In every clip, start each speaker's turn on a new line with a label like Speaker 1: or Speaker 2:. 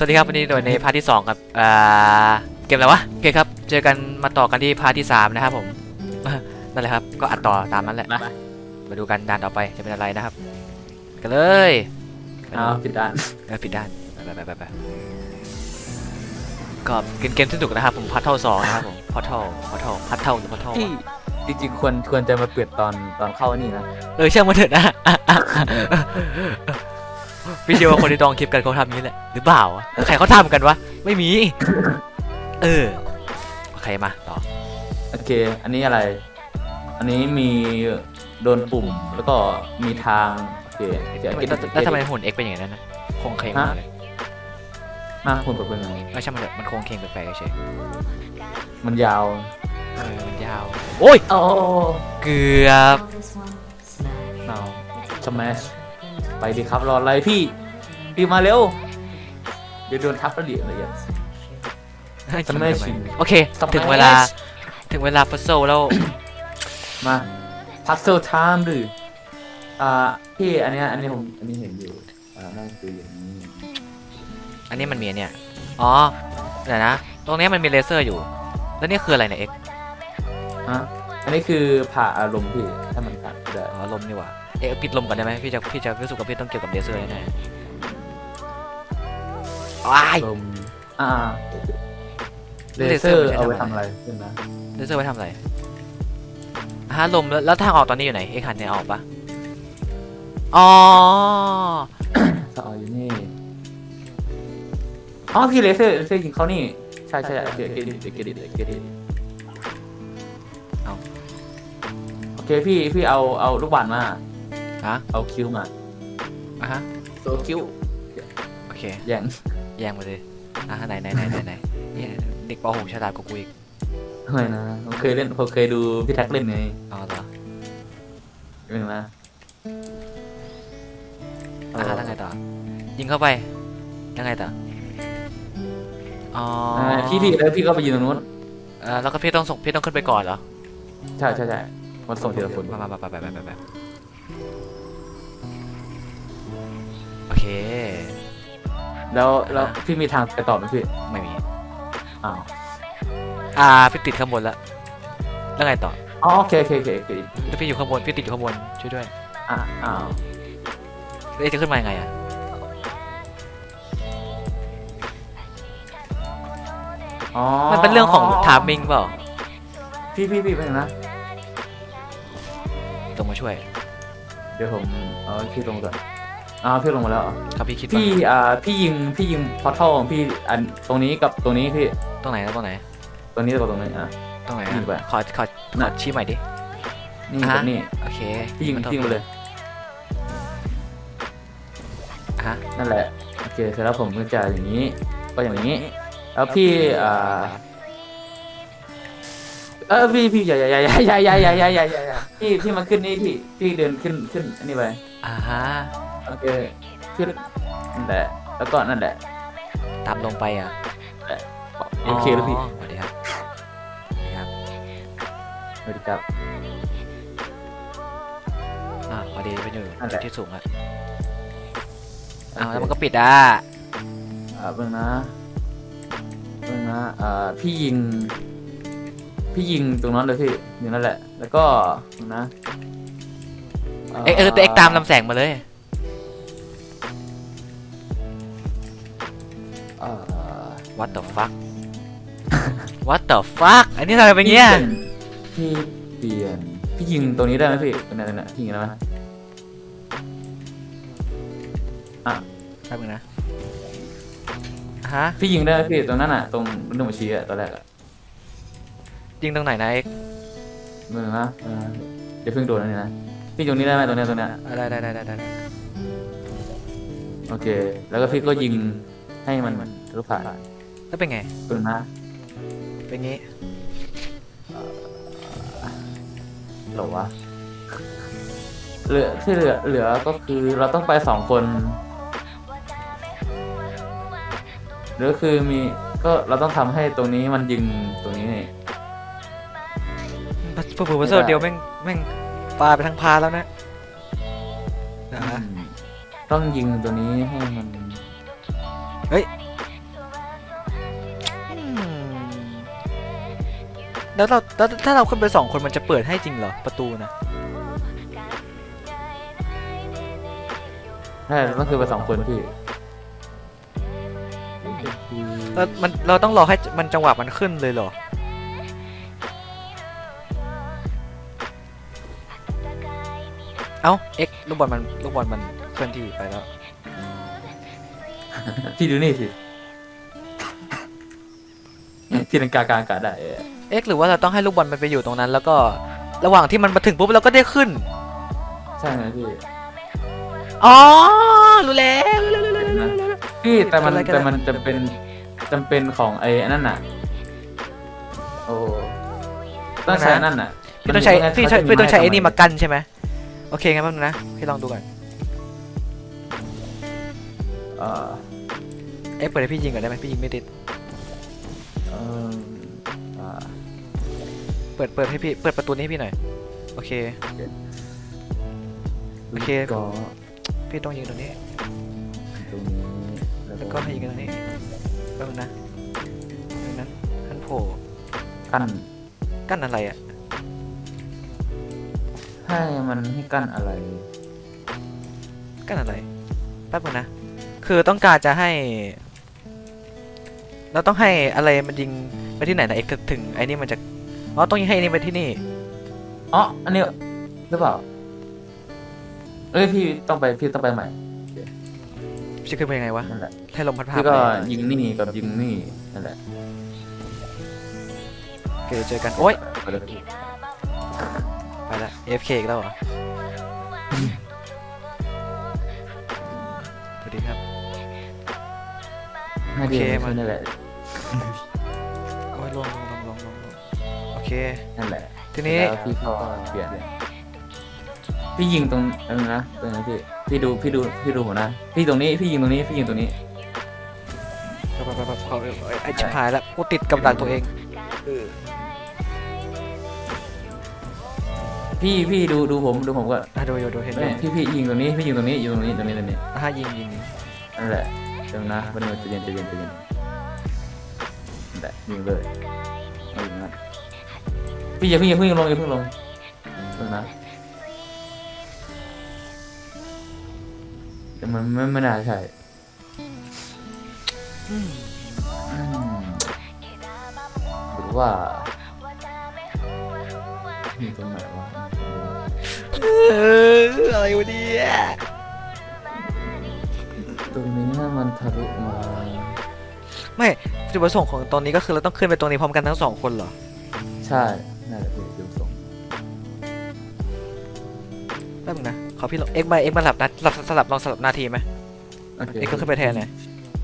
Speaker 1: สวัสดีครับวันนี้โดยในพาร์ทที่สองครับอ่าเกมอะไรวะโอเคครับ เจอกันมาต่อกันที่พาร์ทที่สามนะครับผม นั่นแหละครับ ก็อัดต่อตามนั้นแหละ
Speaker 2: มา
Speaker 1: มาดูกันด่านต่อไปจะเป็นอะไรนะครับ กันเลย
Speaker 2: เอาผิดด้าน
Speaker 1: เออผิดด้านไปไปไปไปก็เป็นเกมที่สนุกนะครับผมพัทเทิลสองนะครับผมพัทเทิลพัทเทิลพัทเทิลหรือพัทเทิล
Speaker 2: ที่จริงๆควรควรจะมาเปิดตอนตอนเข้านี่นะ
Speaker 1: เออช่างมันเถอะนะ พี่เชื่อว่าคนที่ดองคลิปกันเขาทำอย่างนี้แหละ หรือเปล่า ใครเขาทำกันวะ ไม่มี เออ ใครมาต่อ
Speaker 2: โอเค อันนี้อะไร อันนี้มีโดนปุ่ม แล้วก็มีทาง โอเคเดี๋ยว
Speaker 1: แล้วแล้วทำไมหุ่นเอ็กเป็นอย่างนั้นนะโครงเคงมากเลย
Speaker 2: หน้าคุณเป็นไง
Speaker 1: ไม่ใช่างมันเถอะมันโครงเคงแปลกๆเฉย
Speaker 2: มันยาว
Speaker 1: ๆเออมันยาว โอ้ย
Speaker 2: โอ้
Speaker 1: เกือบ
Speaker 2: เอาสมัช ไปดิครับรออะไรพี่พี่มาเร็ว เดี๋ยวโดนทับแล้วเดี๋ยวอะไรอย่างสมัช
Speaker 1: โอเคถึงเวลา ถึงเวลาพัซโซแล้ว
Speaker 2: มาพัซเซิลไทม์หรืออ่าพี่อันเนี้ยอันนี้ผมอันนี้เห็นอยู่อ่านั่นคืออย่างนี้
Speaker 1: อันนี้มันมีอันเนี่ย อ๋อเดี๋ยวนะ ตรงนี้มันมีเลเซอร์อยู่ แล้วนี่คืออะไรเนี่ยเอ็ก
Speaker 2: ฮะอันนี้คือผ่าอารมณ์พี่ถ้ามันตัดได้
Speaker 1: อ๋อลมนี่หว่า เอ๊ะปิดลมก่อนได้ไหมพี่จะพี่จะรู้สึกว่าพี่ต้องเกี่ยวกับเลเซอร์แน่ๆว้าย
Speaker 2: ลมอ่าเล
Speaker 1: เล
Speaker 2: เซ
Speaker 1: เซ
Speaker 2: อ
Speaker 1: อร์
Speaker 2: ร์
Speaker 1: มันใช้
Speaker 2: เอาไป
Speaker 1: ทำ
Speaker 2: ทำ
Speaker 1: อะ
Speaker 2: อะไร ไรขึ้นนะ
Speaker 1: เลเซอร์ไว้ทำอะไรฮะลมแล้วแล้วทางออกตอนนี้อยู่ไหนเอ็กหันเนี่ยออกปะอ๋อ
Speaker 2: ถ้าเอาอยู่นี่อ๋อพี่เลเซอร์เลเซอร์ยิงเขานี่ใช่ใช่เกดเกดเกดเกดเกดเอาโอเคพี่พี่เอาเอาลูกบาศก์มา
Speaker 1: ฮะ
Speaker 2: เอาคิวมา
Speaker 1: อะฮะ
Speaker 2: โซคิว
Speaker 1: โอเค
Speaker 2: แย่ง
Speaker 1: แย่งมาเลยอะไหนไหนไหนไหนไหนเนี่ยเด็กป .6 ฉลาดกว่ากูอีก
Speaker 2: ทำไมนะผมเคยเล่นผมเคยดูพี่แท็กเล่นไง
Speaker 1: อ๋อเหรอ
Speaker 2: เป็นไงนะ
Speaker 1: อะแล้วไงต่อ ยิงเข้าไปยังไงต่ออ๋อ
Speaker 2: อ่าพี่พี่แล้วพี่ก็ไปยืนตรงนู้น
Speaker 1: เออแล้วก็พี่ต้องส่งพี่ต้องขึ้นไปก่อนเหรอ
Speaker 2: ใช่ใช่ใช่มันส่งทีละคน
Speaker 1: มามามาไปไปไปไปไปโอเค
Speaker 2: แล้วแล้ว
Speaker 1: อ่า
Speaker 2: พี่มีทางไปต่อไหมพี่
Speaker 1: ไม่มี
Speaker 2: อ้าว
Speaker 1: อ่าพี่ติดข้างบนแล้วแล้วไงต่อ
Speaker 2: อ๋อโอเคโอเคโอเคโอเค
Speaker 1: ถ้าพี่อยู่ข้างบนพี่ติดอยู่ข้างบนช่วยด้วย
Speaker 2: อ่าอ้าว
Speaker 1: เอ๊ะจะขึ้นมายังไงอะ
Speaker 2: อ๋อ
Speaker 1: มันเป็นเรื่องของทามมิ่งเปล่า
Speaker 2: พี่พี่พี่เป็นงนะ
Speaker 1: ต้องมาช่วย
Speaker 2: เดี๋ยวผมเอาพี่ลงก่อน อ้าวพี่ลงมาแล้วเหรอ
Speaker 1: ครับพี่คิดว่า
Speaker 2: พี่อ่าพี่ยิงพี่ยิงพอร์ทัลของพี่อันตรงนี้กับตรงนี้พี่
Speaker 1: ตรงไหนนะตรงไหน
Speaker 2: ตรงนี้กับตรงนี้อะ
Speaker 1: ตรงไหน
Speaker 2: ยิงไป
Speaker 1: อะขอขอขอ
Speaker 2: น่ะ
Speaker 1: ชี้ใหม่ดิ
Speaker 2: นี่
Speaker 1: อะ
Speaker 2: กับนี่
Speaker 1: โอเค
Speaker 2: พี่ยิง
Speaker 1: มันต้อง
Speaker 2: พี่ยิงไปเลย
Speaker 1: อะฮะ
Speaker 2: นั่นแหละโอเคเสร็จแล้วผมก็จะอย่างนี้ ก็อย่างนี้ แล้วพี่อ่าเออพี่พี่อย่าอย่าอย่าอย่าอย่าอย่าอย่าอย่าอย่าอย่าพี่พี่มาขึ้นนี่พี่พี่เดินขึ้นขึ้นอันนี้ไป
Speaker 1: อ่าฮะ
Speaker 2: โอเคขึ้นนั่นแหละแล้วก็นั่นแหละ
Speaker 1: ตามลงไปอะ
Speaker 2: โอเคแล้วพี่
Speaker 1: สวัสดีครับสวัสดีครับ
Speaker 2: สวัสดีครับ
Speaker 1: อ่าพอดีไปอยู่
Speaker 2: นั่นแหละ
Speaker 1: ที่สูงอะอ้าวแล้วมันก็ปิดอะ
Speaker 2: อ่าเบิ่งนะเบิ่งนะอ่าพี่ยิง พี่ยิงตรงนั้นเลยพี่อยู่นั่นแหละ แล้วก็เบิ่งนะ
Speaker 1: เอ็กเออแต่เอ็กตามลำแสงมาเลย what the fuck what the fuck อันนี้ทำไมเป็นเงี้ย
Speaker 2: พี่เปลี่ยนพี่ยิงตรงนี้ได้ไหมพี่ตรงนั้นนะพี่ยิงได้ไหม
Speaker 1: แป๊บนึงนะฮะ
Speaker 2: พี่ยิงได้ไหมพี่ตรงนั้นอะตรงรุ่นหัวชี้อะตอนแรกอะ
Speaker 1: ยิงตรงไหนนะเอ็ก
Speaker 2: เมื่อนะเออเดี๋ยวเพิ่งโดนอันนี้นะพี่ตรงนี้ได้ไหมตรงเนี้ยตรงเนี้ย
Speaker 1: ได้ได้ได้ได้ได้
Speaker 2: โอเค แล้วก็พี่ก็ยิงให้มันทะลุผ่าน
Speaker 1: แล้วเป็นไง
Speaker 2: ตรงนะ
Speaker 1: เป็นงี้
Speaker 2: เหรอวะเหลือที่เหลือเหลือก็คือเราต้องไปสองคนหรือคือมีก็เราต้องทำให้ตรงนี้มันยิงตรงนี้นี่
Speaker 1: เผื่อๆเซอร์เดียวแม่งแม่งปาไปทั้งพาแล้วนะนะฮะ
Speaker 2: ต้องยิงตัวนี้ให้มัน
Speaker 1: เฮ้ย แล้วเราแล้วถ้าเราขึ้นไปสองคนมันจะเปิดให้จริงเหรอประตูนะ
Speaker 2: ใช่ก็คือไปสองคนพี่
Speaker 1: เรามันเราต้องรอให้มันจังหวะมันขึ้นเลยเหรอ เอ้าเอ็กลูกบอลมันลูกบอลมันเคลื่อนที่ไปแล้ว
Speaker 2: พี่ดูนี่สิ ที่นังกากลางอากาศได้ เออ
Speaker 1: เอ็กหรือว่าเราต้องให้ลูกบอลมันไปอยู่ตรงนั้น แล้วก็ระหว่างที่มันมาถึงปุ๊บเราก็ได้ขึ้น
Speaker 2: ใช่ไหมพี่
Speaker 1: อ๋อรู้แล้วรู้แล้วรู้แล้วรู้แล้วรู้แล้ว
Speaker 2: พี่แต่มัน
Speaker 1: อะไรกัน
Speaker 2: แต่มันจะเป็นจำเป็นของไอ้นั่นน่ะ โอ้ต้องใช้นั่นน่ะ
Speaker 1: พี่ต้องใช้
Speaker 2: มัน
Speaker 1: พี่ใช้
Speaker 2: เขาจะ
Speaker 1: พี่ต้องใช้
Speaker 2: ให้
Speaker 1: ไอ้นี่
Speaker 2: ทำ
Speaker 1: มากั้นใช่ไหมโอเคงั้นแป๊บนึงนะพี่ลองดูก่อน
Speaker 2: เอ่อ
Speaker 1: เอ็กเปิดให้พี่ยิงก่อนได้ไหมพี่ยิงไม่ติด
Speaker 2: เอ่ออ่า
Speaker 1: เปิดเปิดให้พี่ เปิดประตูนี้ให้พี่หน่อย โอเค โอเค
Speaker 2: ก็
Speaker 1: พี่ต้องยิงตรงนี้
Speaker 2: ตรงนี้
Speaker 1: แล้วก็ให้ยิงกันตรงนี้แป๊บนึงนะตรงนั้นท่านโผล่
Speaker 2: กั้น
Speaker 1: กั้นอะไรอะ
Speaker 2: ให้มันให้กั้นอะไร
Speaker 1: กั้นอะไร แป๊บนึงนะ คือต้องการจะให้ เราต้องให้อะไรมันยิงไปที่ไหนนะเอ็กถึงไอ้นี่มันจะ อ๋อต้องยิงให้ไอ้นี่ไปที่นี่
Speaker 2: อ๋ออันนี้หรือเปล่าเอ้ยพี่ต้องไปพี่ต้องไปใหม่
Speaker 1: จะขึ้นไปยังไงวะ
Speaker 2: นั่นแหละ
Speaker 1: ให้ลมพัดผ่าน
Speaker 2: พี่ก็
Speaker 1: ไป
Speaker 2: ยิงนี่กับยิงนี่นั่นแหละ
Speaker 1: โอเคเจอกันโอ๊ย
Speaker 2: ไปเลยพี่
Speaker 1: ไปละ AFK อีกแล้วเหรอสวัสดีครับ
Speaker 2: ให้พี่
Speaker 1: โอเค
Speaker 2: ช่
Speaker 1: มา
Speaker 2: วยนั่นแหละ
Speaker 1: โอ้ยลงลงลงลงลงลงโอ เค
Speaker 2: นั่นแหละ
Speaker 1: ทีนี้
Speaker 2: แล้วพี่ก็เปลี่ยนพี่ยิงตรงเออนะตรงนั้นพี่พี่ดูพี่ดูพี่ดูผมนะพี่ตรงนี้พี่ยิงตรงนี้พี่ยิงตรงนี้
Speaker 1: ไปไปไปไปเขาไอ้ไอ้ชิบหายแล้วกูติดกับดักตัวเองเออ
Speaker 2: พี่พี่ดูดูผมดูผมก็
Speaker 1: อะดูอยู่ดูเห็นไหม
Speaker 2: พี่พี่ยิงตรงนี้พี่ยิงตรงนี้ยิงตรงนี้ตรงนี้ตรงนี้
Speaker 1: อะยิงยิงยิง
Speaker 2: นั่นแหละเดี๋ยวนะวันนี้จะเย็นจะเย็นจะเย็นนั่นแหละยิงเลย พี่อย่าเพิ่งอย่าเพิ่งลงอย่าเพิ่งลงเพิ่งนะแต่มันไม่ไม่น่าใช่
Speaker 1: อืม
Speaker 2: อืมหรือว่าอยู่ตรงไหนวะ
Speaker 1: เอออะไรวะเนี่ย
Speaker 2: ตรงนี้มันทะลุมา
Speaker 1: ไม่จุดประสงค์ของตรงนี้ก็คือเราต้องขึ้นไปตรงนี้พร้อมกันทั้งสองคนเหรอ
Speaker 2: ใช่ น่าจะเป็นจุดประสงค์
Speaker 1: แป๊บนึงนะขอพี่ลองเอ็กมาเอ็กมาสลับนะสลับสลับลองสลับหนาทีไหม
Speaker 2: โอเค
Speaker 1: เอ็กก็ขึ้นไปแทนหน่อย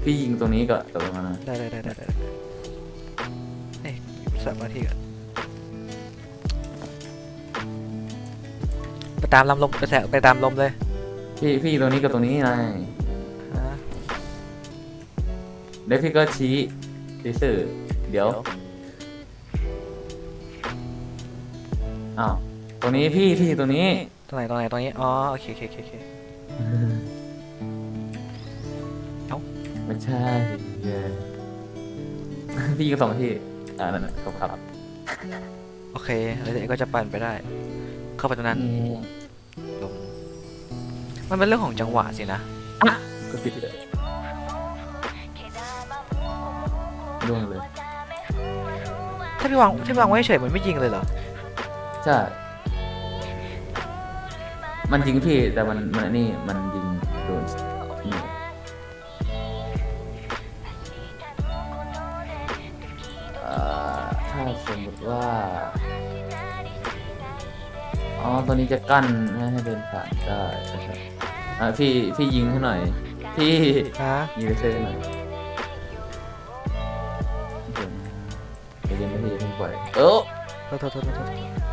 Speaker 2: พี่ยิงตรงนี้ก็ตกลงมานะ
Speaker 1: ได้ได้ได้ได้ได้เอ้ยสลับหนาทีก่อนไปตามลำลมไปแสไปตามลมเลย
Speaker 2: พี่พี่ยิงตรงนี้กับตรงนี้ไง
Speaker 1: ฮะ
Speaker 2: แล้วพี่ก็ชี้ชี้สื่อเดี๋ยว อ้าวตรงนี้พี่พี่ตรงนี้
Speaker 1: ตรงไหนตรงไหนตรงนี้ อ๋อ โอเคโอเคโอเคโอเค เอ้า
Speaker 2: ไม่ใช่เย้พี่ยิงสองที่อ่านั่นแหละครับครับ
Speaker 1: โอเคแล้วเอ็กก็จะปั่นไปได้ เข้าไปตรงนั้นลงมันเป็นเรื่องของจังหวะสินะ
Speaker 2: ก็ปิดเลยล่วงเลย
Speaker 1: ถ้าพี่วางถ้าพี่วางไว้เฉยมันไม่ยิงเลยเหรอ
Speaker 2: ใช่ มันยิงพี่แต่มันมันนี่มันยิงโดนนี่เอ่อถ้าสมมติว่า อ๋อตอนนี้จะกั้นไม่ให้เดินผ่านได้นะครับอะพี่พี่ยิงให้หน่อย พี่
Speaker 1: ฮะ
Speaker 2: ยิงไปเซ่หน่อยเดี๋ยวนะเดี๋ยวยังไม่ได้ยังไม่ปล่อยเออ
Speaker 1: โทษโทษโทษโทษโทษ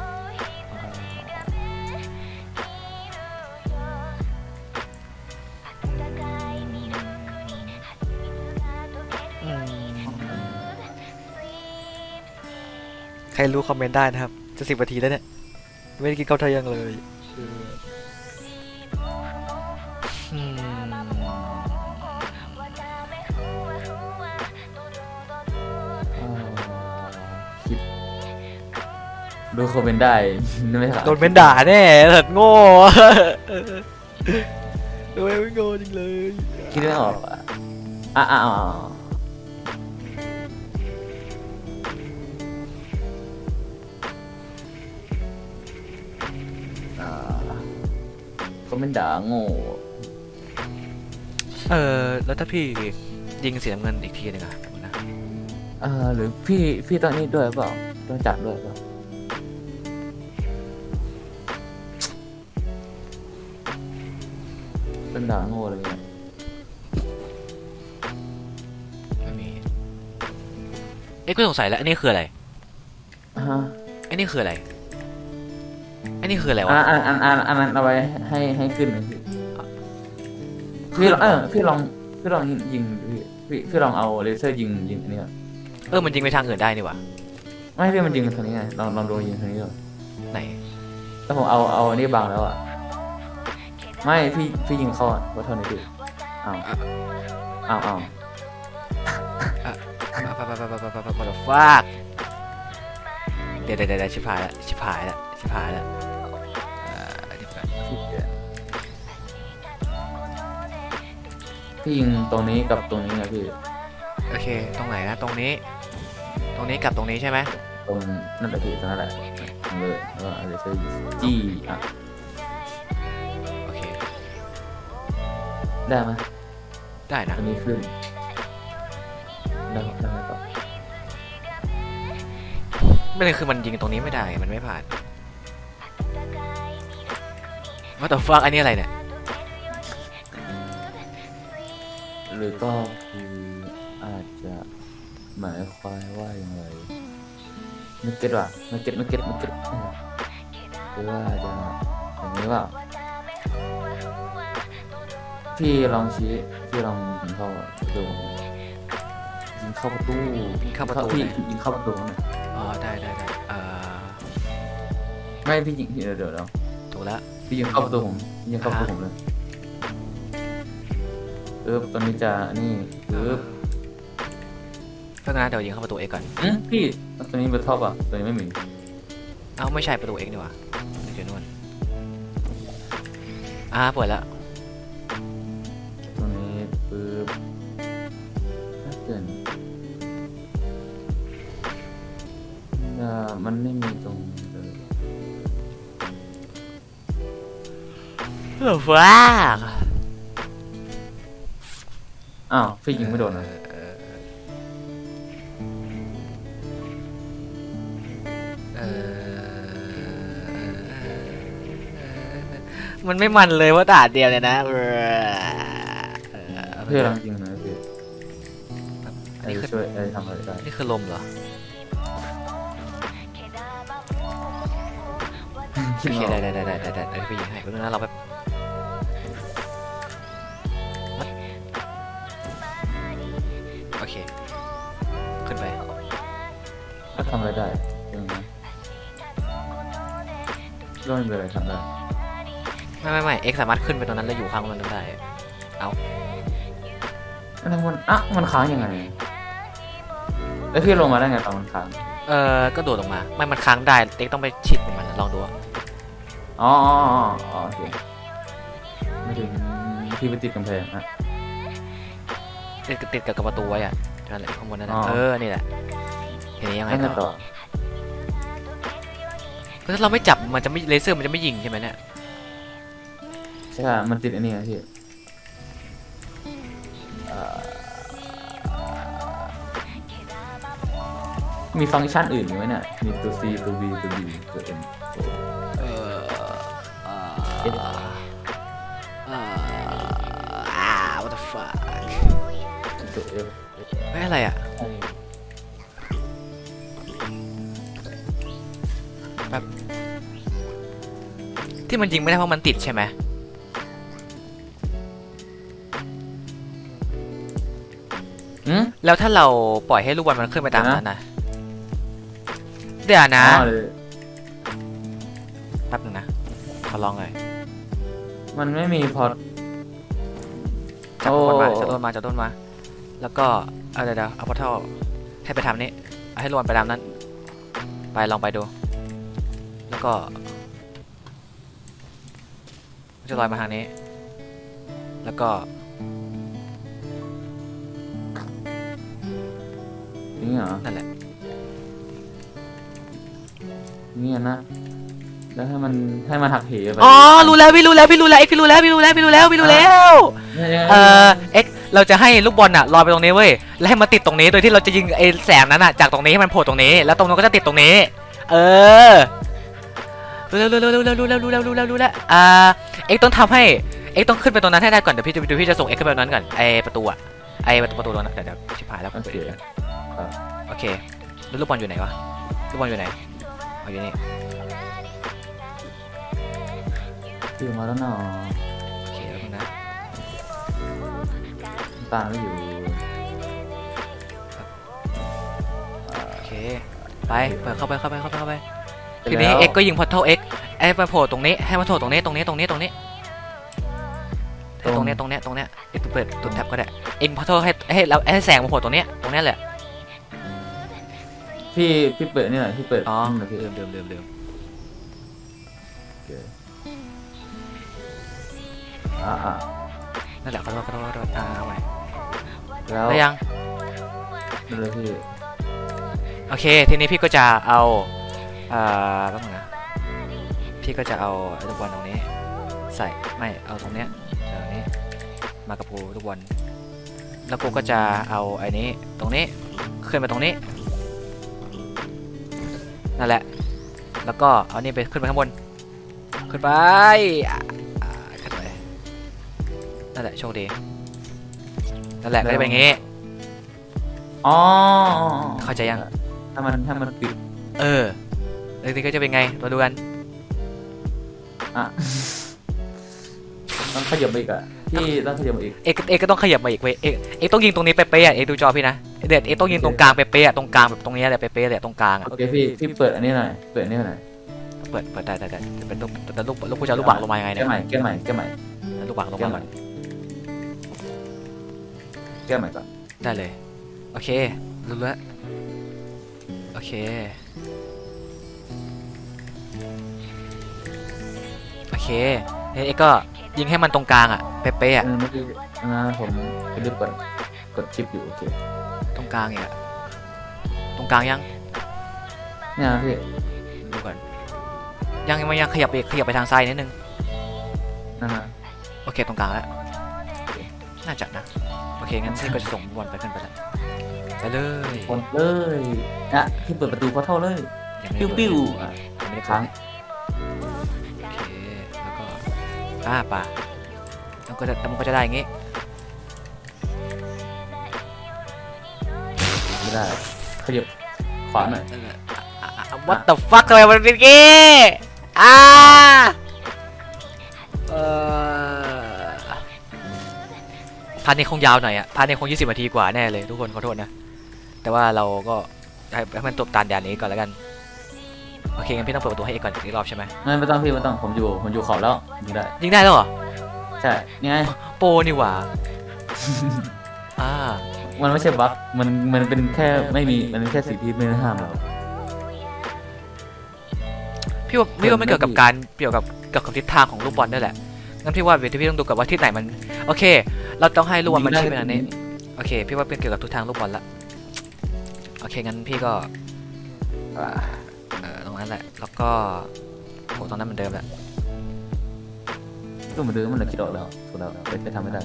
Speaker 1: รรู้คอมเมนต์ได้นะครับ จะสิบนาทีแล้วเนี่ย ไม่ได้กินข้าวเที่ยงเลยอืม
Speaker 2: อ่าคิดดูโคเป็นได้ไม่ถาม
Speaker 1: โดนเป็นด่าแน่เถิดโง่โดนเป็นโง่จริงเลย
Speaker 2: คิดไม่ออกอะอะอะ โคเป็นด่าโง่
Speaker 1: เออแล้วถ้าพี่ยิงสีน้ำเงินอีกทีหนึงอะนะ
Speaker 2: เออหรือพี่พี่ต้องนี่ด้วยเปล่าต้องจับด้วยเปล่าเป็นด่าโง่เลยเนี่ย
Speaker 1: ไม่มีเอ๊ะก็สงสัยแล้วอันนี้คืออะไร
Speaker 2: อ่าฮะ
Speaker 1: อันนี้คืออะไร อันนี้คืออะไร
Speaker 2: อั
Speaker 1: วะ
Speaker 2: นอันอันอันอันนั้นเอาไว้ให้ให้ขึ้นหน่อยพี่พี่ลองเออพี่ลองพี่ลองยิงพี่พี่พี่ลองเอาเลเซอร์ยิงยิงอันนี้ก่อน
Speaker 1: เออมันยิงไปทางอื่นได้นี่หว่า
Speaker 2: ไม่พี่มันยิงทางนี้ไงลองลองดูยิงทางนี้ก่อน
Speaker 1: ไหน
Speaker 2: แล้วผมเอาเอาอันนี้บังแล้วอะไม่พี่พี่ยิงเข้าอะว่าเท่านี้พี่อ้าวอ้าวอ้าว
Speaker 1: ปะปะปะปะปะปะปะปะฟากเดี๋ยวเดี๋ยวเดี๋ยวชิบหายละชิบหายละชิบหายละ
Speaker 2: พี่ยิงตรงนี้กับตรงนี้ไงพี่
Speaker 1: โอเค ตรงไหนนะ ตรงนี้ ตรงนี้กับตรงนี้ใช่ไหม
Speaker 2: ตรงนั่นแหละพี่ตรงนั้นแหละตรงเลยแล้วก็เอาเลเซอร์จี้อะ
Speaker 1: โอเค
Speaker 2: ได้ไหม
Speaker 1: ได้นะ
Speaker 2: ตรงนี้ขึ้นได้ได้ไหมต่อ
Speaker 1: ไม่เลยคือมันยิงตรงนี้ไม่ได้ มันไม่ผ่านว่าแต่ฟักอันนี้อะไรเนี่ย
Speaker 2: หรือก็คืออาจจะหมายความว่าอย่างไรไม่เก็ตว่ะไม่เก็ตไม่เก็ตไม่เก็ตหรือว่าจะอย่างนี้เปล่าพี่ลองชี้พี่ลองยิงเข้าประตูยิงเข้าประตู
Speaker 1: ยิงเข้าประตู
Speaker 2: พี่
Speaker 1: เลย
Speaker 2: ยิงเข้าประตูหน่อย
Speaker 1: อ๋อได้ได้ได้เอ่อ
Speaker 2: ไม่พี่ยิงเดี๋ยวเดี๋ยวเดี๋ยว
Speaker 1: ถูกแล้ว
Speaker 2: พี่ยิงเข้าประตูผมยิงเข้าประตูผมเลย ปึ๊บตอนนี้จะนี่ปึ๊บ
Speaker 1: เพราะงั้นเดี๋ยวยิงเข้าประตูเอกก่อน
Speaker 2: อืมพี่ตัวนี้เป็นท็อปอะตัวนี้ไม่มี
Speaker 1: เอ้าไม่ใช่ประตูเอกนี่หว่าเดี๋ยวนู่นอ่าเปิดแล้ว
Speaker 2: ตรงนี้ปึ๊บถ้าเกิดอ่ามันไม่มีตรงเลย
Speaker 1: เออฟ้า
Speaker 2: อ้าวพี่ยิงไม่โดนเลย
Speaker 1: เออมันไม่มันเลยว่าตาดเดียวเลยนะเออเออ
Speaker 2: พี่กำลังยิงนะพี่
Speaker 1: อัน
Speaker 2: ไอ้
Speaker 1: นี้คือ
Speaker 2: ช่วยไอ้ทำอะไรได้
Speaker 1: นี่คือลมเหรอ
Speaker 2: คิด
Speaker 1: โอเค
Speaker 2: ไม่อ
Speaker 1: ได้
Speaker 2: อก
Speaker 1: ได้ได้ได้ได้ได้ไปยิงให้แป๊บนึงนะเราแบ
Speaker 2: ทำอะไรได้ยังไงก็ไม่เป็นไรทำได้
Speaker 1: ไม่ไม่ไม่เอ็กสามารถขึ้นไปตรงนั้นแล้วอยู่ข้างบนนั้นได้
Speaker 2: แล้วมันอะมันค้างยังไง แล้วพี่ลงมาได้ไงตอนมันค้าง
Speaker 1: เออก็โดดลงมา ไม่มันค้างได้เอ็กต้องไปชิดของมันนะลองดูอะ
Speaker 2: อ๋ออ๋ออ๋ออ๋อโอเคไม่ถึงพี่ไปติดกำแพงอะ
Speaker 1: ติดติดกับประตูไว้อะนั่นแหละข้างบนนั่นแหละ
Speaker 2: อ๋อ
Speaker 1: เออ นี่แหละ ทีนี้ยังไง
Speaker 2: แล้วไง
Speaker 1: ต่
Speaker 2: ต่
Speaker 1: อ
Speaker 2: อ
Speaker 1: คือถ้าเราไม่จับมันจะไม่เลเซอร์มันจะไม่ยิงใช่ไหมเนี่ย
Speaker 2: ใช่ค่ะมันติดอันนี้นะพี่เอ่อมีฟังก์ชันอื่นอยู่ไหมเนี่ย มีตัว C ตัว V ตัว B ตัว N
Speaker 1: เอออ่า
Speaker 2: เอ๊ะ
Speaker 1: อ่าอ่า what the fuck
Speaker 2: ตัว F
Speaker 1: ไม่อะไรอะ ที่มันยิงไม่ได้เพราะมันติดใช่ไหม
Speaker 2: อืม
Speaker 1: แล้วถ้าเราปล่อยให้ลูกบอลมันขึ้นไปตามนั้นนะเดี๋ยวนะ
Speaker 2: อ๋อเลย
Speaker 1: แป๊บนึงนะขอลองหน่อย
Speaker 2: มันไม่มีพอร์ต
Speaker 1: จับต้นมา
Speaker 2: โอ้
Speaker 1: จับต้นมาจับต้นมา แล้วก็เอาเดี๋ยวเดี๋ยวเอาพอเท่าให้ไปทำนี้เอาให้ลูกบอลไปตามนั้น ไปลองไปดูก็มัน จะลอยมาทางนี้ แล้วก็
Speaker 2: นี่เหรอ
Speaker 1: นั่นแหละ
Speaker 2: นี่นะ แล้วให้มันให้มันหักเหไป
Speaker 1: อ๋อ รู้แล้วพี่รู้แล้วพี่รู้แล้วเอ็กซ์พี่รู้แล้วพี่รู้แล้วพี่รู้แล้วพี่รู้แล้ว เออเอ็กซ์เราจะให้ลูกบอลอะลอยไปตรงนี้เว้ย แล้วให้มันติดตรงนี้ โดยที่เราจะยิงไอ้แสงนั้นอะจากตรงนี้ให้มันโผล่ตรงนี้ แล้วตรงนั้นก็จะติดตรงนี้ เออ รู้แล้วรู้แล้วรู้แล้วรู้แล้วรู้แล้วรู้แล้วรู้แล้วอ่า เอ็กซ์ต้องทำให้เอ็กซ์ต้องขึ้นไปตรงนั้นให้ได้ก่อนเดี๋ยวพี่จะเดี๋ยวพี่จะส่งเอ็กซ์ขึ้นไปตรงนั้นก่อนไอ้ประตูอะไอ้ประตูประตูตรงนั้นเดี๋ยวเดี๋ยวชิบหายแล้ว
Speaker 2: โอเค
Speaker 1: โอเคแล้วลูกบอลอยู่ไหนวะลูกบอลอยู่ไหนเอาอยู่นี่
Speaker 2: พี่มาแล้วเนาะ
Speaker 1: โอเคแล้วนะ
Speaker 2: ตาไม่อยู่
Speaker 1: โอเคไปเปิดเข้าไปเข้าไปเข้าไปเข้าไป
Speaker 2: ไป
Speaker 1: ทีนี้
Speaker 2: แล้ว
Speaker 1: เอ็กก็ยิงพอร์ทัลเอ็ก ไอ้มาโผล่ตรงนี้ ให้มาโผล่ตรงนี้ ตรงนี้ ตรงนี้ ตรงนี้ให้ตรงเนี้ยตรงเนี้ยตรงเนี้ยเอ็กเปิดตุ่มแท็บก็ได้ เอ็งพอร์ทัลให้ให้เราให้แสงมาโผล่ตรงเนี้ย ตรงเนี้ยแหละ
Speaker 2: พี่พี่เปิดนี่หน่อยพี่เปิด
Speaker 1: อ๋อ
Speaker 2: นี่หน่อยพี่
Speaker 1: ลืมลืมลืมลืม
Speaker 2: โอเคอ่าอ่า
Speaker 1: นั่นแหละขอโทษขอโทษขอโทษอ่าเอาใหม่
Speaker 2: แล้ว
Speaker 1: ได้ยัง
Speaker 2: นั่นเลยพี่
Speaker 1: โอเค ทีนี้พี่ก็จะเอา อ่าแป๊บนึงนะ พี่ก็จะเอาไอ้ลูกบอลตรงนี้ ใส่ไม่เอาตรงเนี้ยใส่ตรงนี้มากับกูลูกบอลแล้วกูก็จะเอาไอ้นี้ตรงนี้ขึ้นไปตรงนี้นั่นแหละ แล้วก็เอานี่ไปขึ้นไปข้างบน ขึ้นไปอ่าอ่าขึ้นไปนั่นแหละโชคดีนั่นแหละก็จะเป็นอย่างงี้
Speaker 2: อ๋อ
Speaker 1: เข้าใจยัง
Speaker 2: ถ้ามันถ้ามันปิด
Speaker 1: เออแล้วทีก็จะเป็นไงมาดูกัน
Speaker 2: อะต้องขยับไปอีกอะพี่ต้องขยับไปอีก
Speaker 1: เอกเอกก็ต้องขยับมาอีกเว้ยเอกเอกต้องยิงตรงนี้เป๊ะๆอะเอกดูจอพี่นะเด็ดเอกต้องยิงตรงกลางเป๊ะๆอะตรงกลางแบบตรงเนี้ยแหละเป๊ะๆเลยตรงกลางอะ
Speaker 2: โอเคพี่พี่เปิดอันนี้หน่อยเปิดอันนี้หน่อย
Speaker 1: เปิดเปิดได้ได้ได้เป็นลูกแต่ลูกลูกกูจะเอาลูกบากลงมายังไง
Speaker 2: แก้
Speaker 1: เนี่ย
Speaker 2: ใหม่แก้ใหม่แก้ใหม่
Speaker 1: ลูกบากลง
Speaker 2: แก้
Speaker 1: มา
Speaker 2: ให
Speaker 1: ก่
Speaker 2: ม่
Speaker 1: อน
Speaker 2: แก้ใหม่ก่อน
Speaker 1: ได้เลย โอเครู้แล้วโอเค โอเคเอกก็ยิงให้มันตรงกลางอะเป๊ะๆอะ
Speaker 2: เออเมื่อกี้นะผมไปรีบกดกดชิปอยู่โอเค
Speaker 1: ตรงกลางอะตรงกลางยัง
Speaker 2: เนี่ยนะพี่
Speaker 1: ดูก่อนยังยังยังขยับไปขยับไปทางซ้ายนิดนึง
Speaker 2: นะฮะ
Speaker 1: โอเคตรงกลางแล้วน่าจะนะโอเคงั้นพี่ก็จะส่งบอลไปขึ้นไปแล้วไปเลย
Speaker 2: กดเลยนะพี่เปิดประตูพอเท่าเลย
Speaker 1: ยังไม่
Speaker 2: ปิ้
Speaker 1: ได้
Speaker 2: ว
Speaker 1: เปิด
Speaker 2: ปิ้วอะ
Speaker 1: ยังไม่ได้
Speaker 2: ค้าง
Speaker 1: โอ่าป่าแล้วก็จะแล้วมันก็จะได้อย่างงี้
Speaker 2: ไม่ได้ขยับขวาหน่อย
Speaker 1: อะอะ What the fuck ทำไมมันเป็นงี้อ่าเออพาร์ทนี้คงยาวหน่อยอะพาร์ทนี้คง 20นาทีกว่าแน่เลยทุกคนขอโทษนะ แต่ว่าเราก็ให้ให้มันจบตามด่านนี้ก่อนแล้วกัน โอเคงั้นพี่ต้องเปิดประตูให้เอกก่อนอีกรอบใช่ไหม
Speaker 2: ไม่ไม่ต้องพี่ไม่ต้องผมอยู่ผมอยู่ขอบแล้วยิงได้
Speaker 1: ยิงได้แล้วเหรอ
Speaker 2: ใช่นี่ไง
Speaker 1: โปรนี่หว่าอ่า
Speaker 2: มันไม่ใช่บั๊กมันมันเป็นแค่ไม่มีมันเป็นแค่สิ่งที่ไม่ได้ห้ามเรา
Speaker 1: พี่ว่าพี่ว่ามันเกี่ยวกับการเกี่ยวกับเกี่ยวกับทิศทางของลูกบอลด้วยแหละงั้นพี่ว่าเดี๋ยวพี่ต้องดูกับว่าทิศไหนมันโอเค เราต้องให้ลูกบอลมันชี้ไปทางนี้โอเค พี่ว่าเป็นเกี่ยวกับทิศทางลูกบอลละโอเคงั้นพี่ก็อ่าเออตรง นั้นแหละ แล้วก็โหตรงนั้นเหมือนเดิมแหละ
Speaker 2: ก็เหมือนเดิมมันเลยคิดออกแล้วถูกแล้วไปไปทำไม่ได้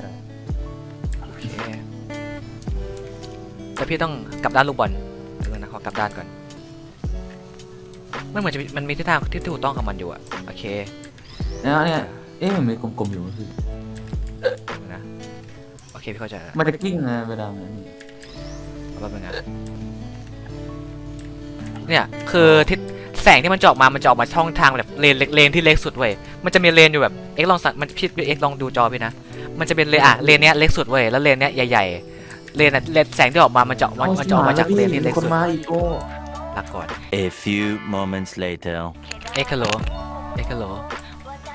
Speaker 1: โอเคแต่พี่ต้องกลับด้านลูกบอลเดี๋ยวนะขอกลับด้านก่อนมันเหมือนจะมีมันมีทิศทางที่ถูกต้องของมันอยู่อะโอเค
Speaker 2: เนี่ยเนี่ยเอ๊ะมันมีกลมๆอยู่พี่
Speaker 1: เดี๋ยวนะโอเคพี่เข้าใจแล้ว
Speaker 2: มันจะกิ้งนะเวลามันนี่
Speaker 1: แป๊บนึงนะเนี่ยคือทิศ แสงที่มันจะออกมา มันจะออกมาช่องทางแบบเลนเล็กเลนที่เล็กสุดเว้ย มันจะมีเลนอยู่แบบเอ็กซ์ลองสังมันพี่เอ็กซ์ลองดูจอพี่นะ มันจะเป็นเลนอะเลนเนี้ยเล็กสุดเว้ย แล้วเลนเนี้ยใหญ่ๆ เลนอะเลนแสงที่ออกมา มันจะออกมามันจะออกมาจากเลนที่เล็ก
Speaker 2: คน
Speaker 1: สุด
Speaker 2: มาอีกโอ้
Speaker 1: ลาก่อน
Speaker 3: A few moments later.
Speaker 1: เอ็กซ์ฮัลโหลเอ็กซ์ฮัลโหล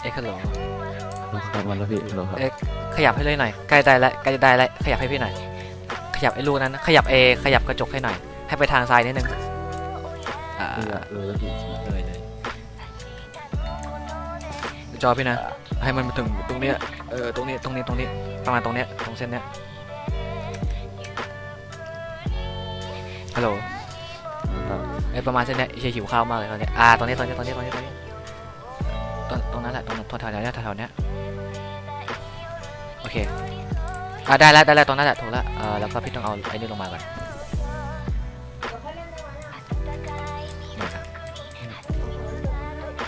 Speaker 1: เอ็กซ์ฮัลโหล
Speaker 2: ครับมันแล้วพี่ฮัลโหลครับ
Speaker 1: เอ็กซ์ขยับให้เลยหน่อย ใกล้ได้แล้วใกล้จะได้แล้วขยับให้พี่หน่อย ขยับไอ้ลูกนั้น ขยับเอขยับกระจกให้หน่อย ให้ไปทางซ้ายนิดนึง อ่า
Speaker 2: เออเลยแล้วพี่
Speaker 1: เลยเลยจอพี่นะ ให้มันมาถึงตรงเนี้ยเออตรงนี้ตรงนี้ตรงนี้ประมาณตรงเนี้ยตรงเส้นเนี้ยฮัลโหล
Speaker 2: ครับ
Speaker 1: ไอยประมาณเส้นเนี้ยเชี่ยหิวข้าวมากเลยตอนเนี้ยอ่าตรงนี้ตรงนี้ตรงนี้ตรงนี้ตรงนี้ตรงตรงนั้นแหละตรงนั้นแถวๆเนี้ยแถวๆเนี้ยโอเคอ่าได้แล้วได้แล้วตรงนั้นแหละถูกแล้วเออแล้วก็พี่ต้องเอาไอ้นี่ลงมาก่อนนี่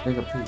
Speaker 1: 那
Speaker 2: 个屁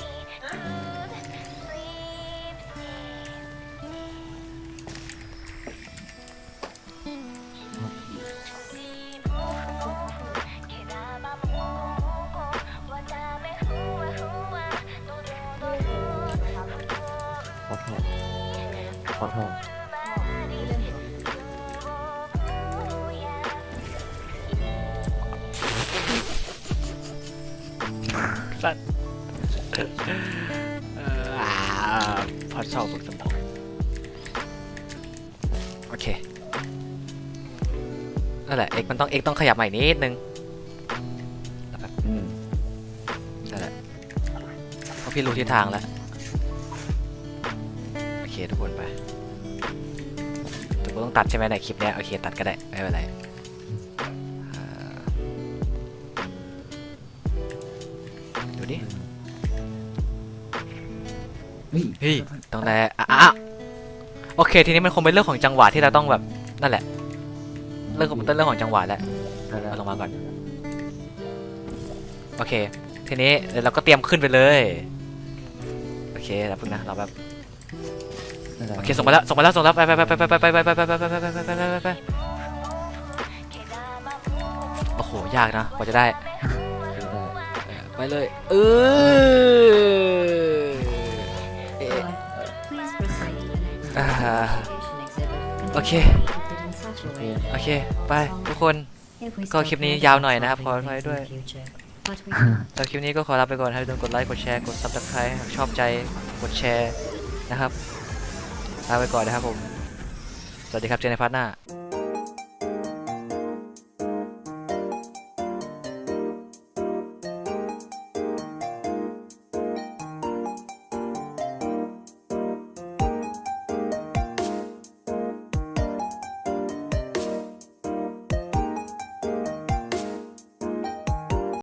Speaker 2: นั่
Speaker 1: นแหละเอกมันต้องเอกต้องขยับใหม่นิดนึง
Speaker 2: อืม
Speaker 1: นั่นแหละเพราะพี่รู้ทิศทางแล้ว โอเคทุกคนไปทุกคนต้องตัดใช่ไหมในคลิปเนี้ย โอเค ตัดก็ได้ ไม่เป็นไรอ่าดูดิ
Speaker 2: เฮ้ย
Speaker 1: เฮ้ยตรงไหนอะอะโอเค ทีนี้มันคงเป็นเรื่องของจังหวะที่เราต้องแบบ นั่นแหละ เรื่องของเรื่องของจังหวะแหละ
Speaker 2: ได้แล้ว
Speaker 1: เอาลงมาก่อน โอเค ทีนี้เดี๋ยวเราก็เตรียมขึ้นไปเลย โอเคแล้วพึ่งนะ เราแบบ
Speaker 2: ได้แล้ว
Speaker 1: โอเค ส่งมาแล้ว ส่งมาแล้ว ส่งแล้ว ไปไปไปไปไปไปไปไปไปไปไปไปไปไปไปไปโอ้โห ยากนะกว่าจะได้
Speaker 2: ได้
Speaker 1: เออไปเลย เออเอ๊ะ
Speaker 4: Please proceed.
Speaker 1: อ่า
Speaker 4: Identification exhibit
Speaker 1: โอเค เคไปทุกคน
Speaker 4: if we
Speaker 1: ก็
Speaker 4: stop
Speaker 1: คลิปนี้
Speaker 4: here,
Speaker 1: ยาวหน่อยนะครับ
Speaker 4: it's
Speaker 1: ขออ
Speaker 4: not
Speaker 1: ภัย
Speaker 4: very
Speaker 1: ด้วย
Speaker 4: in the future. But we
Speaker 1: สำหรับคลิปนี้ก็ขอลาไปก่อนให้ทุกคนกดไลค์กดแชร์กด subscribe หากชอบใจกดแชร์นะครับลาไปก่อนนะครับผม สวัสดีครับเจอในพาร์ทหน้า